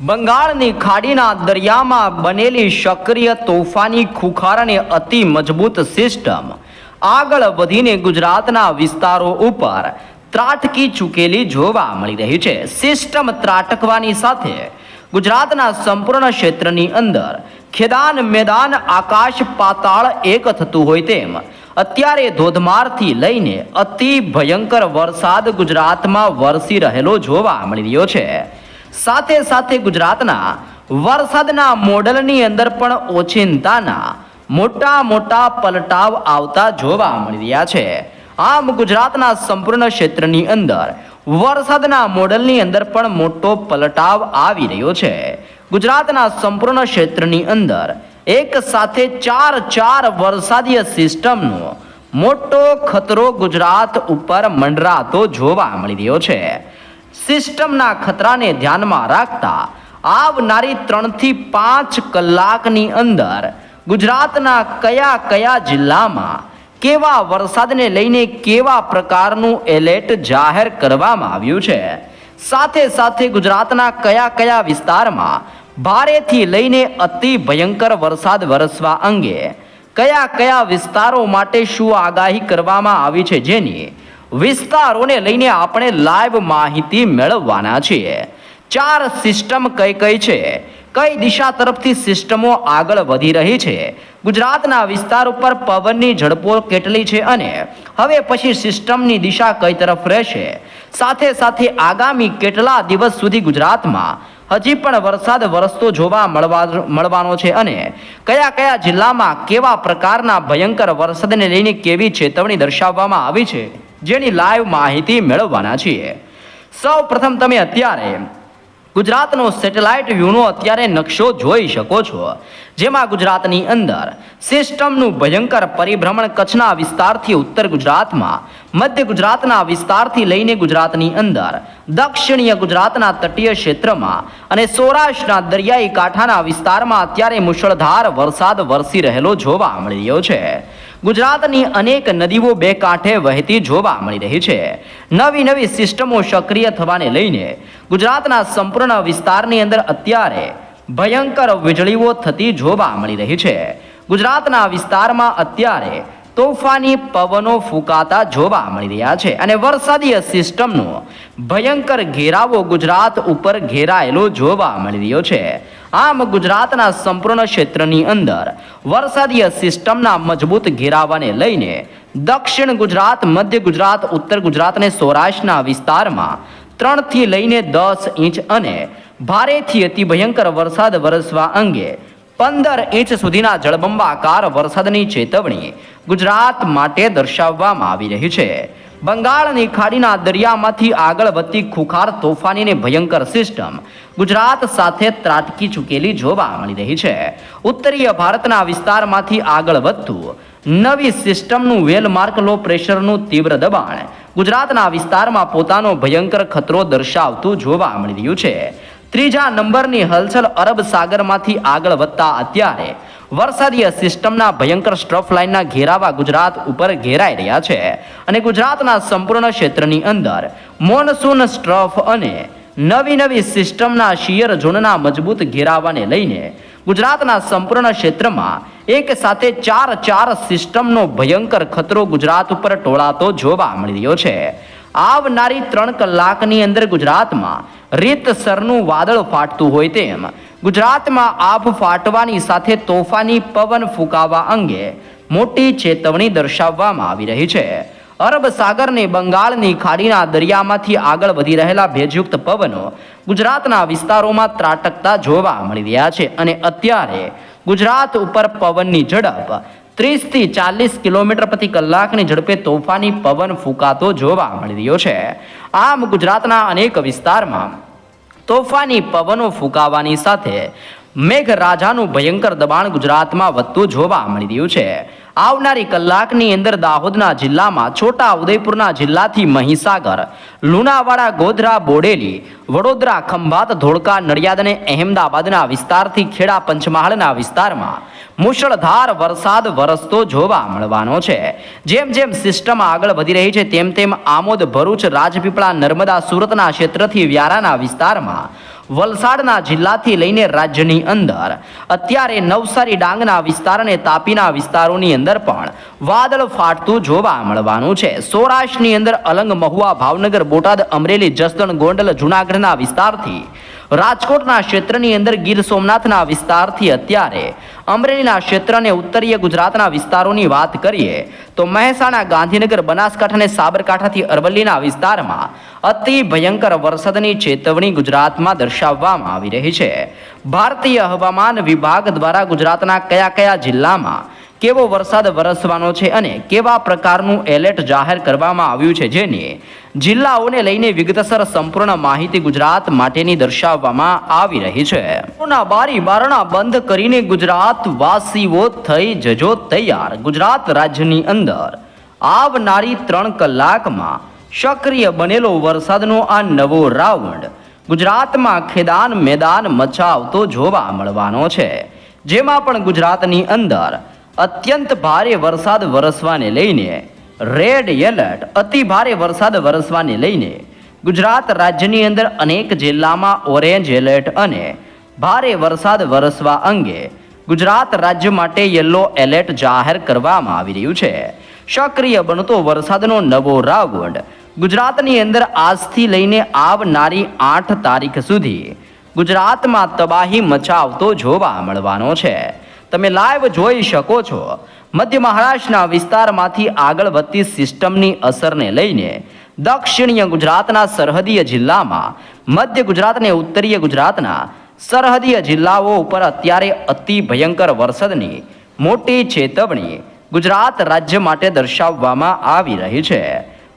બંગાળની ખાડીના દરિયામાં બનેલી સક્રિય તોફાની ખુખાર અતિ મજબૂત સિસ્ટમ. આગળ વધીને ગુજરાતના વિસ્તારો ઉપર ત્રાટકી ચૂકેલી જોવા મળી રહી છે. સિસ્ટમ ત્રાટકવાની સાથે ગુજરાતના સંપૂર્ણ ક્ષેત્રની અંદર ખેદાન મેદાન આકાશ પાતાળ એક થતું હોય તેમ અત્યારે ધોધમારથી લઈને અતિ ભયંકર વરસાદ ગુજરાતમાં વરસી રહેલો જોવા મળી રહ્યો છે. સાથે સાથે ગુજરાતના વરસાદના મોડલની અંદર પણ ઓચિંતાના મોટા મોટા પલટાવ આવતા જોવા મળી રહ્યા છે. આમ ગુજરાતના સંપૂર્ણ ક્ષેત્રની અંદર વરસાદના મોડલની અંદર પણ મોટો પલટાવ આવી રહ્યો છે. ગુજરાતના સંપૂર્ણ ક્ષેત્રની અંદર એક સાથે ચાર ચાર વરસાદીય સિસ્ટમનો મોટો ખતરો ગુજરાત ઉપર મંડરાતો જોવા મળી રહ્યો છે. સિસ્ટમના ખતરાને ધ્યાનમાં રાખતા આવનારી ત્રણથી પાંચ કલાકની અંદર ગુજરાતના કયા કયા જિલ્લામાં કેવા વરસાદને લઈને કેવા પ્રકારનું એલર્ટ જાહેર કરવામાં આવ્યું છે? સાથે સાથે ગુજરાતના કયા કયા વિસ્તારમાં ભારેથી લઈને અતિ ભયંકર વરસાદ વરસવા અંગે કયા કયા વિસ્તારો માટે શું આગાહી કરવામાં આવી છે જેની વિસ્તારોને લઈને આપણે લાઈવ માહિતી મેળવવાના છીએ. ચાર સિસ્ટમ કઈ કઈ છે? કઈ દિશા તરફથી સિસ્ટમો આગળ વધી રહી છે? ગુજરાતના વિસ્તાર ઉપર પવનની ઝડપો કેટલી છે અને હવે પછી સિસ્ટમની દિશા કઈ તરફ રહેશે? સાથે સાથે આગામી કેટલા દિવસ સુધી ગુજરાતમાં હજી પણ વરસાદ વરસતો જોવા મળવા મળવાનો છે અને કયા કયા જિલ્લામાં કેવા પ્રકારના ભયંકર વરસાદને લઈને કેવી ચેતવણી દર્શાવવામાં આવી છે? જેની લાઈવ માહિતી મેળવવાના છીએ. સૌ પ્રથમ તમે અત્યારે ગુજરાતનો સેટેલાઇટ વ્યૂનો અત્યારે નકશો જોઈ શકો છો. જેમાં ગુજરાતની અંદર સિસ્ટમનું ભયંકર પરિભ્રમણ કચ્છના વિસ્તારથી ઉત્તર ગુજરાતમાં, મધ્ય ગુજરાતના વિસ્તારથી લઈને ગુજરાતની અંદર, દક્ષિણીય ગુજરાતના તટીય ક્ષેત્રમાં અને સૌરાષ્ટ્રના દરિયાઈ કાંઠાના વિસ્તારમાં અત્યારે મુશળધાર વરસાદ વરસી રહેલો જોવા મળી રહ્યો છે. ગુજરાતની અનેક નદીઓ બે કાંઠે વહેતી જોવા મળી રહી છે. નવી નવી સિસ્ટમો સક્રિય થવાને લઈને ગુજરાતના સંપૂર્ણ વિસ્તારની અંદર અત્યારે ભયંકર વીજળીઓ થતી જોવા મળી રહી છે. ગુજરાતના વિસ્તારમાં અત્યારે તોફાની પવનો ફૂંકાતા જોવા મળી રહ્યા છે અને વરસાદીય સિસ્ટમનો ભયંકર ઘેરાવો ગુજરાત ઉપર ઘેરાયેલો જોવા મળી રહ્યો છે. આમ ગુજરાતના સંપૂર્ણ ક્ષેત્રની અંદર વરસાદીય સિસ્ટમના મજબૂત ઘેરાવાને લઈને દક્ષિણ ગુજરાત, મધ્ય ગુજરાત, ઉત્તર ગુજરાત અને સૌરાષ્ટ્રના વિસ્તારમાં ત્રણથી લઈને દસ ઇંચ અને ભારેથી અતિ ભયંકર વરસાદ વરસવા અંગે પંદર ઇંચ સુધીના જળબંબાકાર વરસાદની ચેતવણી ગુજરાત માટે દર્શાવવામાં આવી રહી છે. બંગાળની ખાડીના દરિયામાંથી આગળ વધતી ખુખાર તોફાની ભયંકર સિસ્ટમ. ગુજરાત સાથે ત્રાટકી ચૂકેલી જોવા મળી રહી છે. ઉત્તરીય ભારતના વિસ્તારમાંથી આગળ વધતું નવી સિસ્ટમનું વેલમાર્ક લો પ્રેશરનું તીવ્ર દબાણ. ગુજરાતના વિસ્તારમાં પોતાનો ભયંકર ખતરો દર્શાવતું જોવા મળી રહ્યું છે. ત્રીજા નંબરની હલચલ અરબ સાગરમાંથી આગળ વધતા અત્યારે વરસાદીય સિસ્ટમના ભયંકર સ્ટ્રફ લાઇનના ઘેરાવા ગુજરાત ઉપર ઘેરાઈ રહ્યા છે અને ગુજરાતના સંપૂર્ણ ક્ષેત્રની અંદર મોનસૂન સ્ટ્રફ અને નવી નવી સિસ્ટમના શિયર ઝોનના મજબૂત ઘેરાવાને લઈને ગુજરાતના સંપૂર્ણ ક્ષેત્રમાં એક સાથે ચાર ચાર સિસ્ટમનો ભયંકર ખતરો ગુજરાત ઉપર ટોળાતો જોવા મળી રહ્યો છે. આવનારી ત્રણ કલાકની અંદર ગુજરાતમાં રીતસરનું વાદળ ફાટતું હોય તેમ ગુજરાતમાં આભ ફાટવાની સાથે તોફાની પવન ફૂંકાવા અંગે મોટી ચેતવણી દર્શાવવામાં આવી રહી છે. અરબ સાગરને બંગાળની ખાડીના દરિયામાંથી આગળ વધી રહેલા ભેજયુક્ત પવનો ગુજરાતના વિસ્તારોમાં ત્રાટકતા જોવા મળી રહ્યા છે અને અત્યારે ગુજરાત ઉપર પવનની ઝડપ ત્રીસથી ચાલીસ કિલોમીટર પ્રતિ કલાકની ઝડપે તોફાની પવન ફૂંકાતો જોવા મળી રહ્યો છે. આમ ગુજરાતના અનેક વિસ્તારમાં તોફાની પવનો ફૂંકાવાની સાથે મેઘરાજાનું ભયંકર દબાણ ગુજરાતમાં વધતું જોવા મળી રહ્યું છે. આવનારી કલાકની અંદર દાહોદના જિલ્લામાં છોટા ઉદયપુરના જિલ્લાથી મહીસાગર, લુણાવાડા, ગોધરા, બોડેલી, વડોદરા, ખંભાત, ધોળકા, નડિયાદ અને અહેમદાબાદના વિસ્તારથી ખેડા પંચમહાલના વિસ્તારમાં મુશળધાર વરસાદ વરસતો જોવા મળવાનો છે. જેમ જેમ સિસ્ટમ આગળ વધી રહી છે, તેમ તેમ આમોદ, ભરૂચ, રાજપીપળા, નર્મદા, સુરતના ક્ષેત્રથી વ્યારાના વિસ્તારમાં વલસાડના જિલ્લાથી લઈને રાજ્યની અંદર. અત્યારે નવસારી ડાંગના વિસ્તાર અને તાપીના વિસ્તારોની અંદર પણ વાદળ ફાટતું જોવા મળવાનું છે. સૌરાષ્ટ્રની અંદર અલંગ મહુવા ભાવનગર બોટાદ અમરેલી જસદણ ગોંડલ જુનાગઢના વિસ્તારથી રાજકોટના ક્ષેત્રની અંદર ગીર સોમનાથના વિસ્તારથી અત્યારે અમરેલીના ક્ષેત્ર અને ઉત્તરીય ગુજરાતના વિસ્તારોની વાત કરીએ તો મહેસાણા, ગાંધીનગર, બનાસકાંઠા અને સાબરકાંઠાથી અરવલ્લીના વિસ્તારમાં અતિ ભયંકર વરસાદની ચેતવણી ગુજરાતમાં દર્શાવવામાં આવી રહી છે. ભારતીય હવામાન વિભાગ દ્વારા ગુજરાતના કયા કયા જિલ્લામાં કેવો વરસાદ વરસવાનો છે અને કેવા પ્રકારનું એલર્ટ જાહેર કરવામાં આવ્યું છે જેની જિલ્લાઓને લઈને વિગતસર સંપૂર્ણ માહિતી ગુજરાત માટેની દર્શાવવામાં આવી રહી છે. બારી બારણા બંધ કરીને ગુજરાત વાસીઓ થઈ જજો તૈયાર. ગુજરાત રાજ્યની અંદર આવનારી ત્રણ કલાકમાં સક્રિય બનેલો વરસાદનો આ નવો રાઉન્ડ ગુજરાતમાં ખેદાન મેદાન મચાવતો જોવા મળવાનો છે. જેમાં પણ ગુજરાતની અંદર અત્યંત ભારે વરસાદ વરસવાને લઈને રેડ એલર્ટ, અતિ ભારે વરસાદ વરસવાને લઈને ગુજરાત રાજ્યની અંદર અનેક જિલ્લામાં ઓરેન્જ એલર્ટ અને ભારે વરસાદ વરસવા અંગે ગુજરાત રાજ્ય માટે યલો એલર્ટ જાહેર કરવામાં આવી રહ્યું છે. સક્રિય બનતો વરસાદનો નવો રાઉન્ડ ગુજરાતની અંદર આજથી લઈને આવનારી આઠ તારીખ સુધી ગુજરાતમાં તબાહી મચાવતો જોવા મળવાનો છે. તમે લાઈવ જોઈ શકો છો. મધ્ય મહારાષ્ટ્રના વિસ્તારમાંથી આગળ વધતી સિસ્ટમની અસરને લઈને દક્ષિણીય ગુજરાતના સરહદીય જિલ્લામાં, મધ્ય ગુજરાત અને ઉત્તરીય ગુજરાતના સરહદીય જિલ્લાઓ ઉપર અત્યારે અતિ ભયંકર વરસાદની મોટી ચેતવણી ગુજરાત રાજ્ય માટે દર્શાવવામાં આવી રહી છે.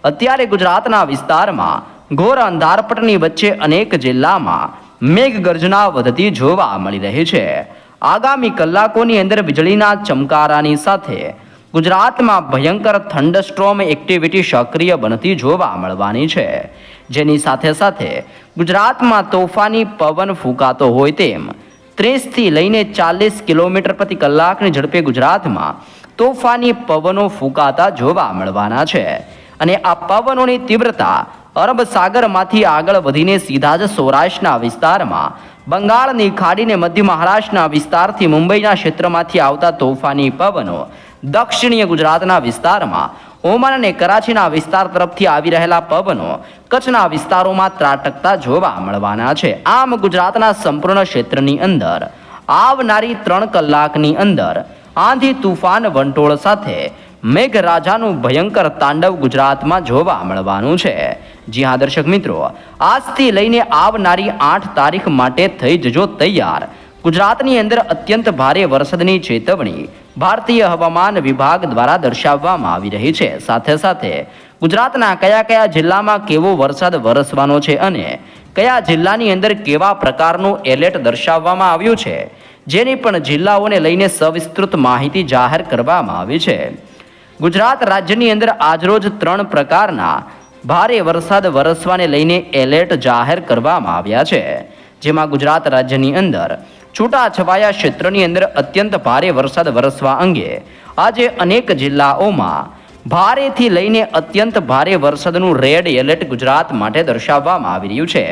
અત્યારે ગુજરાતના વિસ્તારમાં ઘોર અંધારપટની વચ્ચે અનેક જિલ્લામાં મેઘગર્જના વધતી જોવા મળી રહી છે. આગામી કલાકોની અંદર વીજળીના ચમકારાની સાથે ગુજરાતમાં ભયંકર થંડસ્ટ્રોમ એક્ટિવિટી સક્રિય બનતી જોવા મળવાની છે. જેની સાથે સાથે ગુજરાતમાં તોફાની પવન ફૂંકાતો હોય તેમ ત્રીસથી લઈને ચાલીસ કિલોમીટર પ્રતિ કલાકની ઝડપે ગુજરાતમાં તોફાની પવનો ફૂંકાતા જોવા મળવાના છે. અને આ પવનોની તીવ્રતા અરબ સાગરમાંથી આગળ વધીને સીધા જ સૌરાષ્ટ્રના વિસ્તારમાં બંગાળની ખાડીને મધ્ય મહારાષ્ટ્રના વિસ્તારથી મુંબઈના ક્ષેત્રમાંથી આવતા તોફાની પવનો દક્ષિણીય ગુજરાતના વિસ્તારમાં, ઓમાન અને કરાચીના વિસ્તાર તરફથી આવી રહેલા પવનો કચ્છના વિસ્તારોમાં ત્રાટકતા જોવા મળવાના છે. આમ ગુજરાતના સંપૂર્ણ ક્ષેત્રની અંદર, આવનારી ત્રણ કલાકની અંદર આંધી તુફાન વંટોળ સાથે મેઘરાજાનું ભયંકર તાંડવ ગુજરાતમાં જોવા મળવાનું છે. જી હા, દર્શક મિત્રો, આજથી લઈને આવનારી આઠ તારીખ માટે થઈ જજો તૈયાર. ગુજરાતની અંદર અત્યંત ભારે વરસાદની ચેતવણી ભારતીય હવામાન વિભાગ દ્વારા દર્શાવવામાં આવી રહી છે. સાથે સાથે ગુજરાતના કયા કયા જિલ્લામાં કેવો વરસાદ વરસવાનો છે અને કયા જિલ્લાની અંદર કેવા પ્રકારનું એલર્ટ દર્શાવવામાં આવ્યું છે, જેની પણ જિલ્લાઓને લઈને સવિસ્તૃત માહિતી જાહેર કરવામાં આવી છે. ગુજરાત રાજ્યની અંદર આજરોજ ત્રણ પ્રકારના ભારે વરસાદ વરસવાને લઈને એલર્ટ જાહેર કરવામાં આવ્યા છે. જેમાં ગુજરાત રાજ્યની અંદર છૂટાછવાયા ક્ષેત્રની અંદર અત્યંત ભારે વરસાદ વરસવા અંગે આજે અનેક જિલ્લાઓમાં ભારેથી લઈને અત્યંત ભારે વરસાદનું રેડ એલર્ટ ગુજરાત માટે દર્શાવવામાં આવી રહ્યું છે.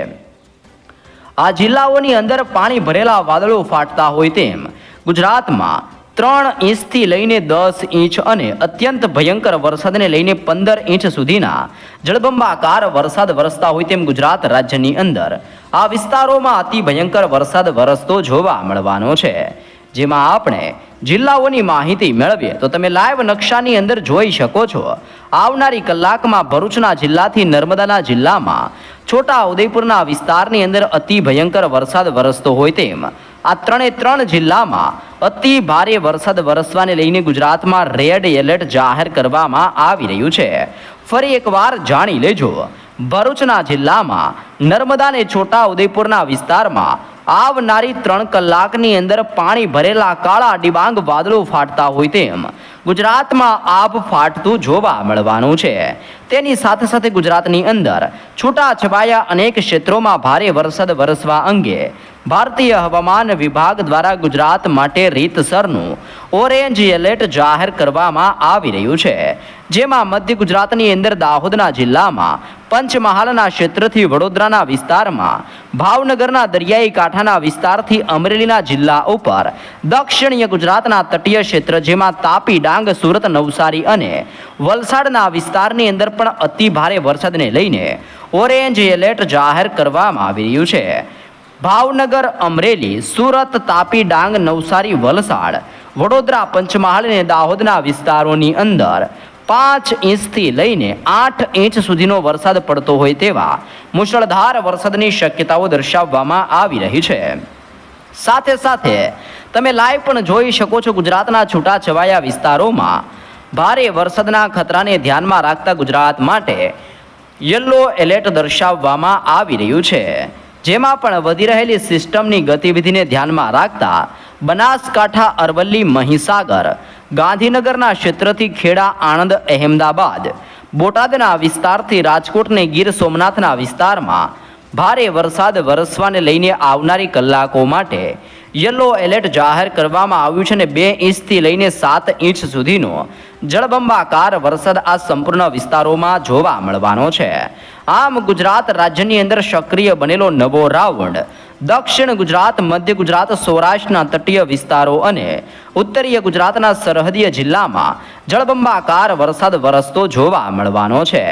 આ જિલ્લાઓની અંદર પાણી ભરેલા વાદળો ફાટતા હોય તેમ ગુજરાતમાં ત્રણ ઇંચથી લઈને દસ ઇંચ અને અત્યંત ભયંકર વરસાદને લઈને પંદર ઇંચ સુધીના જળબંબાકાર વરસાદ વરસતા હોય તેમ ગુજરાત રાજ્યની અંદર. આ વિસ્તારોમાં અતિ ભયંકર વરસાદ વરસતો જોવા મળવાનો છે. જેમાં આપણે જિલ્લાઓની માહિતી મેળવીએ તો તમે લાઈવ નકશાની અંદર જોઈ શકો છો. આવનારી કલાકમાં ભરૂચના જિલ્લાથી નર્મદાના જિલ્લામાં છોટા ઉદયપુરના વિસ્તારની અંદર અતિ ભયંકર વરસાદ વરસતો હોય તેમ આ ત્રણે ત્રણ જિલ્લામાં અતિ ભારે વરસાદ વરસવાને લઈને ગુજરાતમાં રેડ એલર્ટ જાહેર કરવામાં આવી રહ્યું છે. ફરી એકવાર જાણી લેજો, ભરૂચના જિલ્લામાં નર્મદા ને છોટા ઉદયપુરના વિસ્તારમાં આવનારી ત્રણ કલાકની અંદર પાણી ભરેલા કાળા ડિબાંગ વાદળો ફાટતા હોય તેમ ગુજરાતમાં આબ ફાટતું જોવા મળવાનું છે. તેની સાથે સાથે ગુજરાતની અંદર છૂટા છવાયા અનેક ક્ષેત્રોમાં ભારે વરસાદ વરસવા અંગે ભારતીય હવામાન વિભાગ દ્વારા ગુજરાત માટે રીતસરનું ઓરેન્જ એલર્ટ જાહેર કરવામાં આવી રહ્યું છે. જેમાં મધ્ય ગુજરાતની અંદર દાહોદના જિલ્લામાં પંચમહાલના ક્ષેત્રથી વડોદરાના વિસ્તારમાં, ભાવનગરના દરિયાઈ કાંઠાના વિસ્તારથી અમરેલીના જિલ્લા ઉપર, દક્ષિણીય ગુજરાતના તટીય ક્ષેત્ર જેમાં તાપી ડાંગ, સુરત, નવસારી અને વલસાડના વિસ્તારની અંદર પણ અતિ ભારે વરસાદને લઈને ઓરેન્જ એલર્ટ જાહેર કરવામાં આવી રહ્યું છે. ભાવનગર, અમરેલી, સુરત, તાપી, ડાંગ, નવસારી, વલસાડ, વડોદરા, પંચમહાલ અને દાહોદના વિસ્તારોની અંદર પાંચ ઇંચથી લઈને આઠ ઇંચ સુધીનો વરસાદ પડતો હોય તેવા મુશળધાર વરસાદની શક્યતાઓ દર્શાવવામાં આવી રહી છે. સાથે સાથે તમે લાઈવ પણ જોઈ શકો છો ગુજરાતના છૂટાછવાયા વિસ્તારોમાં ભારે વરસાદના ખતરાને ધ્યાનમાં રાખતા ગુજરાત માટે યલો એલર્ટ દર્શાવવામાં આવી રહ્યું છે. જેમાં પણ વધી રહેલી સિસ્ટમની ગતિવિધિને ધ્યાનમાં રાખતા બનાસકાંઠા, અરવલ્લી, મહીસાગર, ગાંધીનગરના ક્ષેત્રથી ખેડા, આણંદ, અહેમદાબાદ, બોટાદના વિસ્તારથી રાજકોટને ગીર સોમનાથના વિસ્તારમાં ભારે વરસાદ વરસવાને લઈને આવનારી કલાકો માટે યલો એલર્ટ જાહેર કરવામાં આવ્યું છે અને બે ઇંચથી લઈને સાત ઇંચ સુધીનો જળબંબાકાર વરસાદ આ સંપૂર્ણ વિસ્તારોમાં જોવા મળવાનો છે. આમ ગુજરાત રાજ્યની અંદર સક્રિય બનેલો નવો રાઉન્ડ દક્ષિણ ગુજરાત, મધ્ય ગુજરાત, સૌરાષ્ટ્રના તટીય વિસ્તારો અને ઉત્તરીય ગુજરાતના સરહદીય જિલ્લામાં જળબંબાકાર વરસાદ વરસતો જોવા મળવાનો છે.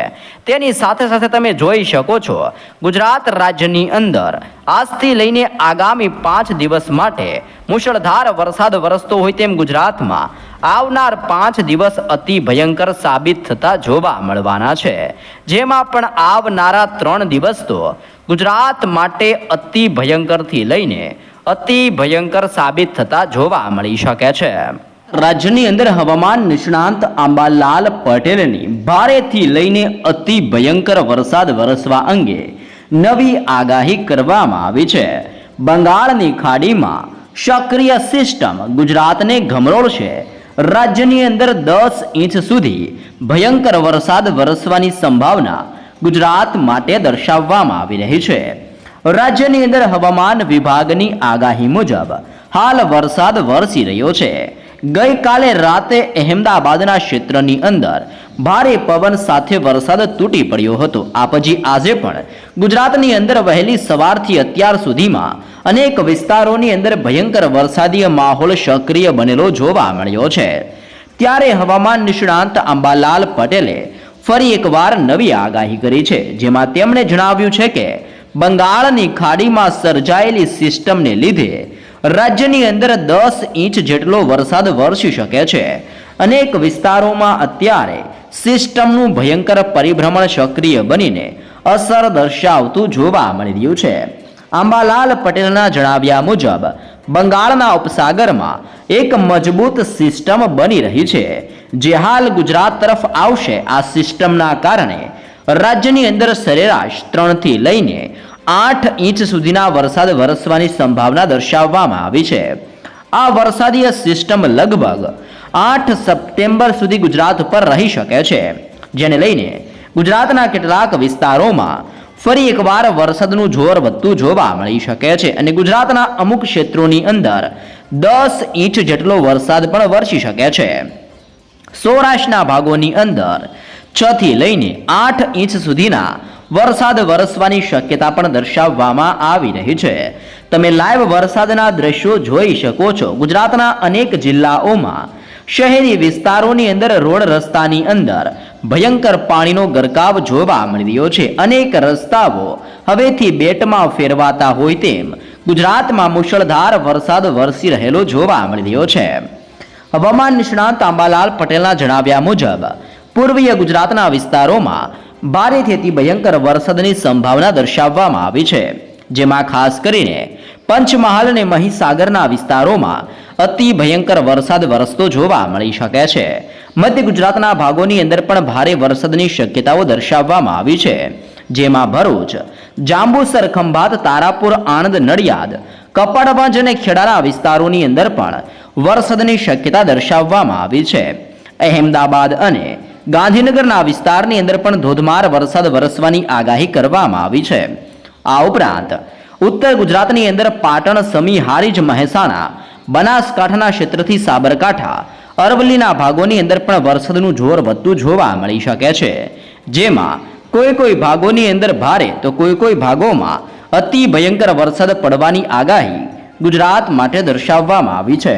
તેની સાથે સાથે તમે જોઈ શકો છો, ગુજરાત રાજ્યની અંદર આજથી લઈને આગામી પાંચ દિવસ માટે મુશળધાર વરસાદ વરસતો હોય તેમ ગુજરાતમાં આવનાર પાંચ દિવસ અતિ ભયંકર સાબિત થતા જોવા મળવાના છે. જેમાં પણ આવનારા ત્રણ દિવસ તો ગુજરાત માટે અતિ ભયંકરથી લઈને અતિ ભયંકર સાબિત થતા જોવા મળી શકે છે. રાજ્યની અંદર હવામાન નિષ્ણાંત આંબાલાલ પટેલની ભારેથી લઈને અતિ ભયંકર વરસાદ વરસવા અંગે નવી આગાહી કરવામાં આવી છે. બંગાળની ખાડીમાં સક્રિય સિસ્ટમ ગુજરાતને ગમરોળશે રાજ્યની અંદર દસ ઇંચ સુધી ભયંકર વરસાદ વરસવાની સંભાવના ગુજરાત માટે દર્શાવવામાં આવી રહી છે. રાજ્યની અંદર હવામાન વિભાગની આગાહી મુજબ હાલ વરસાદ વરસી રહ્યો છે. ગઈકાલે રાતે અહેમદાબાદના ક્ષેત્રની અંદર ભારે પવન સાથે વરસાદ તૂટી પડ્યો હતો. આ પછી આજે પણ ગુજરાતની અંદર વહેલી સવારથી અત્યાર સુધીમાં અનેક વિસ્તારોની અંદર ભયંકર વરસાદીય માહોલ સક્રિય બનેલો જોવા મળ્યો છે. ત્યારે હવામાન નિષ્ણાંત અંબાલાલ પટેલે ફરી એકવાર નવી આગાહી કરી છે, જેમાં તેમણે જણાવ્યું છે કે બંગાળની ખાડીમાં સર્જાયેલી સિસ્ટમને લીધે રાજ્યની અંદર દસ ઇંચ જેટલો વરસાદ વરસી શકે છે. અનેક વિસ્તારોમાં અત્યારે સિસ્ટમનું ભયંકર પરિભ્રમણ સક્રિય બનીને અસર દર્શાવતું જોવા મળી રહ્યું છે. આંબાલાલ પટેલના જણાવ્યા મુજબ, બંગાળના ઉપસાગરમાં એક મજબૂત સિસ્ટમ બની રહી છે, જે હાલ ગુજરાત તરફ આવશે. આ સિસ્ટમના કારણે રાજ્યની અંદર સરેરાશ ત્રણથી લઈને આઠ ઇંચ સુધીના વરસાદ વરસવાની સંભાવના દર્શાવવામાં આવી છે. આ વરસાદીય સિસ્ટમ લગભગ આઠ સપ્ટેમ્બર સુધી ગુજરાત પર રહી શકે છે, જેને લઈને ગુજરાતના કેટલાક વિસ્તારોમાં ફરી એકવાર વરસાદનું જોર વધતું જોવા મળી શકે છે અને ગુજરાતના અમુક ક્ષેત્રોની અંદર દસ ઇંચ જેટલો વરસાદ પણ વરસી શકે છે. સૌરાષ્ટ્રના ભાગોની અંદર છ થી લઈને આઠ ઇંચ સુધીના વરસાદ વરસવાની શક્યતા પણ દર્શાવવામાં આવી રહી છે. તમે લાઈવ વરસાદના દ્રશ્યો જોઈ શકો છો. ગુજરાતના અનેક જિલ્લાઓમાં શહેરી વિસ્તારોની અંદર રોડ રસ્તાની અંદર ભયંકર પાણીનો ગરકાવ જોવા મળી રહ્યો છે. અનેક રસ્તાઓ હવેથી બેટમાં ફેરવાતા હોય તેમ ગુજરાતમાં મુશળધાર વરસાદ વરસી રહેલો જોવા મળી રહ્યો છે. હવામાન નિષ્ણાંત આંબાલાલ પટેલના જણાવ્યા મુજબ, પૂર્વીય ગુજરાતના વિસ્તારોમાં ભારેથી અતિ ભયંકર વરસાદની સંભાવના દર્શાવવામાં આવી છે. જેમાં ખાસ કરીને પંચમહાલ અને મહીસાગરના વિસ્તારોમાં અતિ ભયંકર વરસાદ વરસતો જોવા મળી શકે છે. મધ્ય ગુજરાતના ભાગોની અંદર પણ ભારે વરસાદની શક્યતાઓ દર્શાવવામાં આવી છે. જેમાં ભરૂચ, જાંબુસર, ખંભાત, તારાપુર, આણંદ, નડિયાદ, કપડવંજ અને ખેડાના વિસ્તારોની અંદર પણ વરસાદની શક્યતા દર્શાવવામાં આવી છે. અહેમદાબાદ અને ગાંધીનગરના વિસ્તારની અંદર પણ ધોધમાર વરસાદ વરસવાની આગાહી કરવામાં આવી છે. આ ઉપરાંત, ઉત્તર ગુજરાતની અંદર પાટણ સમી હારીજ મહેસાણા, બનાસકાંઠાના ક્ષેત્રથી સાબરકાંઠા અરવલ્લીના ભાગોની અંદર પણ વરસાદનું જોર વધતું જોવા મળી શકે છે. જેમાં કોઈ કોઈ ભાગોની અંદર ભારે તો કોઈ કોઈ ભાગોમાં અતિ ભયંકર વરસાદ પડવાની આગાહી ગુજરાત માટે દર્શાવવામાં આવી છે.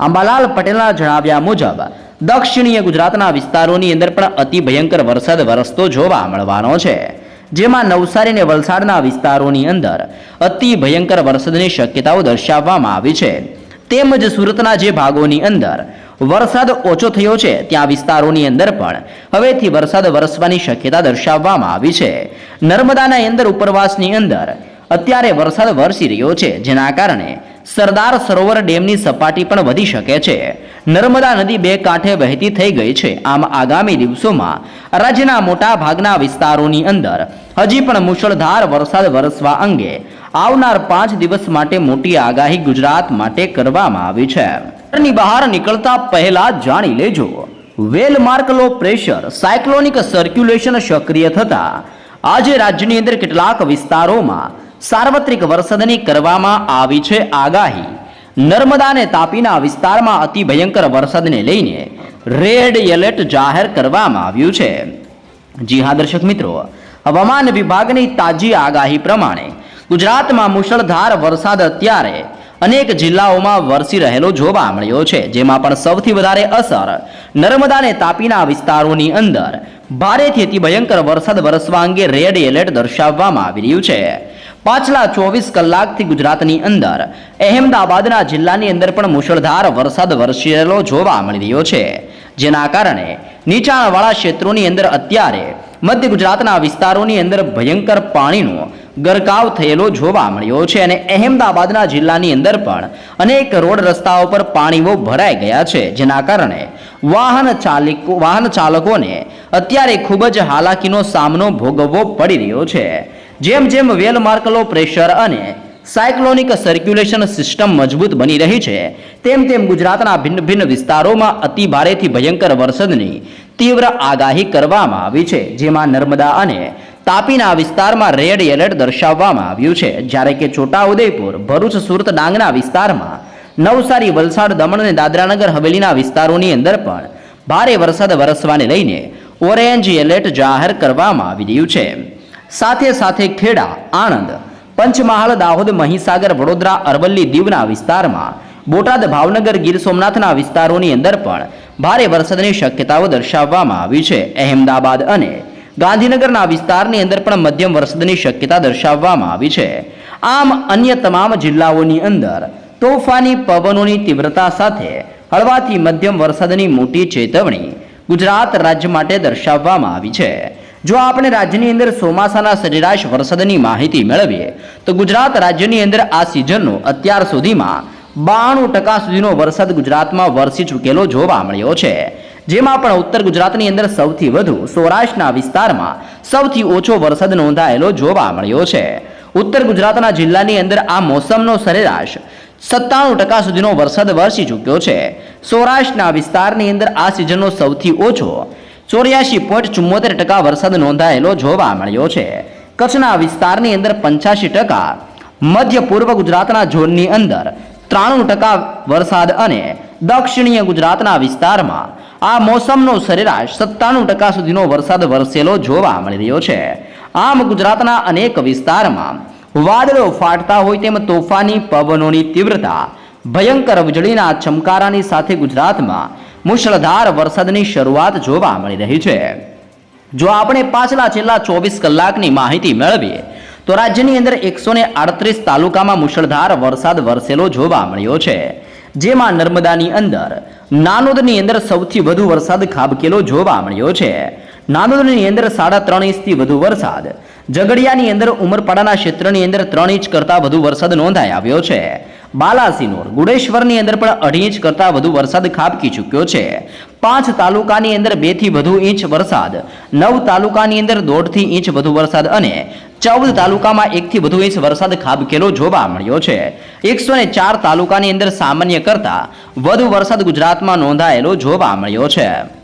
અંબાલાલ પટેલના જણાવ્યા મુજબ, દક્ષિણીય ગુજરાતના વિસ્તારોની અંદર પણ અતિ ભયંકર વરસાદ વરસતો જોવા મળવાનો છે. જેમાં નવસારી અને વલસાડના વિસ્તારોની અંદર અતિ ભયંકર વરસાદની શક્યતાઓ દર્શાવવામાં આવી છે. તેમજ સુરતના જે ભાગોની અંદર વરસાદ ઓછો થયો છે ત્યાં વિસ્તારોની અંદર પણ. હવેથી વરસાદ વરસવાની શક્યતા દર્શાવવામાં આવી છે. નર્મદાના અંદર ઉપરવાસની અંદર અત્યારે વરસાદ વરસી રહ્યો છે, જેના કારણે સરદાર સરોવર ડેમની સપાટી પણ વધી શકે છે. નર્મદા નદી બે કાંઠે વહેતી થઈ ગઈ છે. આમ આગામી દિવસોમાં રાજ્યના મોટા ભાગના વિસ્તારોની અંદર હજી પણ મુશળધાર વરસાદ વરસવા અંગે આવનાર પાંચ દિવસ માટે મોટી આગાહી ગુજરાત માટે કરવામાં આવી છે. ઘરની બહાર નીકળતા પહેલા જાણી લેજો. Well marked low pressure cyclonic circulation સક્રિય થતા. આજે રાજ્યની અંદર કેટલાક વિસ્તારોમાં સાર્વત્રિક વરસાદની કરવામાં આવી છે આગાહી. નર્મદા અને તાપીના વિસ્તારમાં અતિ ભયંકર વરસાદને લઈને રેડ એલર્ટ જાહેર કરવામાં આવ્યું છે. જી હા, દર્શક મિત્રો, હવામાન વિભાગની તાજી આગાહી પ્રમાણે ગુજરાતમાં મુશળધાર વરસાદ અત્યારે અનેક જિલ્લાઓમાં વરસી રહેલો જોવા મળ્યો છે, જેમાં પણ સૌથી વધારે અસર નર્મદા અને તાપીના વિસ્તારોની અંદર. ભારેથી ભયંકર વરસાદ વરસવા અંગે રેડ એલર્ટ દર્શાવવામાં આવી રહ્યું છે. પાછલા ચોવીસ કલાકથી ગુજરાતની અંદર, અહેમદાબાદના જિલ્લાની અંદર પણ મુશળધાર વરસાદ વરસેલો જોવા મળી રહ્યો છે. જેના કારણે નીચાણવાળા ક્ષેત્રોની અંદર અત્યારે મધ્ય ગુજરાતના વિસ્તારોની અંદર ભયંકર પાણીનો ગરકાવ થયેલો જોવા મળ્યો છે અને અહેમદાબાદના જિલ્લાની અંદર પણ અનેક રોડ રસ્તાઓ પર પાણીઓ ભરાઈ ગયા છે, જેના કારણે વાહન ચાલકો વાહન ચાલકોને અત્યારે ખૂબ જ હાલાકીનો સામનો ભોગવવો પડી રહ્યો છે. જેમ જેમ વેલમાર્કલો પ્રેશર અને સાયક્લોનિક સર્ક્યુલેશન સિસ્ટમ મજબૂત બની રહી છે, તેમ તેમ ગુજરાતના ભિન્ન ભિન્ન વિસ્તારોમાં અતિ ભારેથી ભયંકર વરસાદની તીવ્ર આગાહી કરવામાં આવી છે, જેમાં નર્મદા અને તાપીના વિસ્તારમાં રેડ એલર્ટ દર્શાવવામાં આવ્યું છે. જ્યારે કે છોટાઉદેપુર, ભરૂચ, સુરત, ડાંગના વિસ્તારમાં નવસારી, વલસાડ, દમણ અને દાદરાનગર હવેલીના વિસ્તારોની અંદર પણ ભારે વરસાદ વરસવાને લઈને ઓરેન્જ એલર્ટ જાહેર કરવામાં આવી રહ્યું છે. સાથે સાથે ખેડા, આણંદ, પંચમહાલ, દાહોદ, મહીસાગર, વડોદરા, અરવલ્લી, દીવના વિસ્તારમાં બોટાદ, ભાવનગર, ગીર સોમનાથના વિસ્તારોની અંદર પણ ભારે વરસાદની શક્યતાઓ દર્શાવવામાં આવી છે. અહેમદાબાદ અને ગાંધીનગરના વિસ્તારની અંદર પણ મધ્યમ વરસાદની શક્યતા દર્શાવવામાં આવી છે. આમ અન્ય તમામ જિલ્લાઓની અંદર તોફાની પવનોની તીવ્રતા સાથે હળવાથી મધ્યમ વરસાદની મોટી ચેતવણી ગુજરાત રાજ્ય માટે દર્શાવવામાં આવી છે. જો આપણે રાજ્યની અંદર ચોમાસાના સરેરાશ વરસાદની માહિતી મેળવીએ, તો ગુજરાત રાજ્યની અંદર આ સિઝનનો અત્યાર સુધીમાં બાણું ટકા સુધીનો વરસાદ ગુજરાતમાં વરસી ચૂકેલો જોવા મળ્યો છે. જેમાં પણ ઉત્તર ગુજરાતની અંદર સૌથી વધુ સૌરાષ્ટ્રના વિસ્તારમાં સૌથી ઓછો વરસાદ નોંધાયેલો જોવા મળ્યો છે. ઉત્તર ગુજરાતના જિલ્લાની અંદર આ મોસમનો સરેરાશ સત્તાણું ટકા સુધીનો વરસાદ વરસી ચૂક્યો છે. સૌરાષ્ટ્રના વિસ્તારની અંદર આ સિઝનનો સૌથી ઓછો ચોર્યાસી પોઈન્ટ ચુમ્મોતેર ટકા વરસાદ નોંધાયેલો જોવા મળ્યો છે. કચ્છના વિસ્તારની અંદર પંચ્યાસી ટકા, મધ્ય પૂર્વ ગુજરાતના ઝોનની અંદર ત્રાણું ટકા વરસાદ અને દક્ષિણીય ગુજરાતના વિસ્તારમાં આ મોસમનો સરેરાશ સત્તાણું ટકા સુધીનો વરસાદ વરસેલો જોવા મળી રહ્યો છે. આમ ગુજરાતના અનેક વિસ્તારમાં વાદળો ફાટતા હોય તેમ તોફાની પવનોની તીવ્રતા, ભયંકર વીજળીના ચમકારાની સાથે ગુજરાતમાં મુશળધાર વરસાદની શરૂઆત જોવા મળી રહી છે. જો આપણે પાછલા છેલ્લા ચોવીસ કલાકની માહિતી મેળવીએ, તો રાજ્યની અંદર એકસો તાલુકામાં મુશળધાર વરસાદ વરસેલો જોવા મળ્યો છે. જેમાં નર્મદાની અંદર નાનોદની અંદર સૌથી વધુ વરસાદ ખાબકેલો જોવા મળ્યો છે. નાનોદની અંદર સાડા ત્રણ ઇંચથી વધુ વરસાદ. ઝઘડિયાની અંદર ઉમરપાડાના ક્ષેત્રની અંદર ત્રણ ઇંચ કરતાં વધુ વરસાદ નોંધાઈ આવ્યો છે. બાલાસિનોર ગુડેશ્વરની અંદર પણ અઢી ઇંચ કરતાં વધુ વરસાદ ખાબકી ચૂક્યો છે. પાંચ તાલુકાની અંદર બેથી વધુ ઇંચ વરસાદ, નવ તાલુકાની અંદર દોઢથી ઇંચ વધુ વરસાદ અને ચૌદ તાલુકામાં એકથી વધુ ઇંચ વરસાદ ખાબકેલો જોવા મળ્યો છે. એકસો ને ચાર તાલુકાની અંદર સામાન્ય કરતા વધુ વરસાદ ગુજરાતમાં નોંધાયેલો જોવા મળ્યો છે.